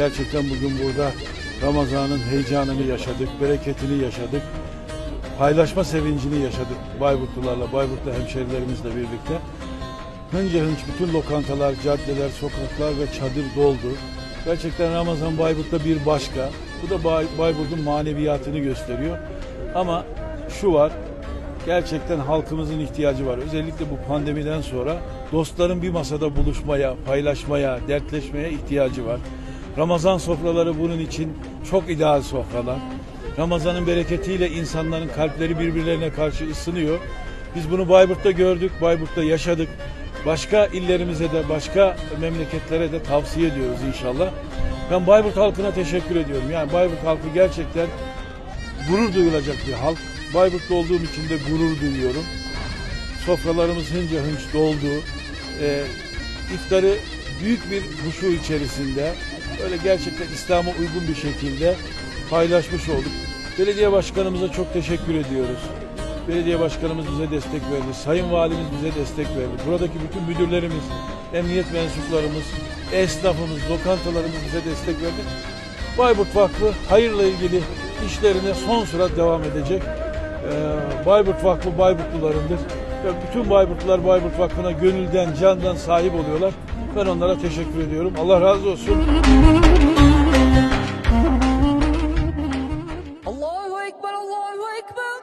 Gerçekten bugün burada Ramazan'ın heyecanını yaşadık, bereketini yaşadık. Paylaşma sevincini yaşadık Bayburtlularla, Bayburtlu hemşerilerimizle birlikte. Hınca hınç bütün lokantalar, caddeler, sokaklar ve çadır doldu. Gerçekten Ramazan Bayburt'ta bir başka. Bu da Bay- Bayburt'un maneviyatını gösteriyor. Ama şu var, gerçekten halkımızın ihtiyacı var. Özellikle bu pandemiden sonra dostların bir masada buluşmaya, paylaşmaya, dertleşmeye ihtiyacı var. Ramazan sofraları bunun için çok ideal sofralar. Ramazan'ın bereketiyle insanların kalpleri birbirlerine karşı ısınıyor. Biz bunu Bayburt'ta gördük, Bayburt'ta yaşadık. Başka illerimize de, başka memleketlere de tavsiye ediyoruz inşallah. Ben Bayburt halkına teşekkür ediyorum. Yani Bayburt halkı gerçekten gurur duyulacak bir halk. Bayburt'ta olduğum için de gurur duyuyorum. Sofralarımız hınca hınç doldu. Ee, iftarı büyük bir huşu içerisinde böyle gerçekten İslam'a uygun bir şekilde paylaşmış olduk. Belediye başkanımıza çok teşekkür ediyoruz. Belediye başkanımız bize destek verdi. Sayın valimiz bize destek verdi. Buradaki bütün müdürlerimiz, emniyet mensuplarımız, esnafımız, lokantalarımız bize destek verdi. Bayburt Vakfı hayırla ilgili işlerine son sürat devam edecek. Ee, Bayburt Vakfı Bayburtlularındır. Ve bütün Bayburtlular Bayburt Vakfı'na gönülden, candan sahip oluyorlar. Ben onlara teşekkür ediyorum. Allah razı olsun. Allahu Ekber, Allahu Ekber.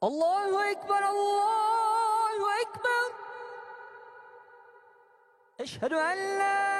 Allahu Ekber, Allahu Ekber. Eşhedü en la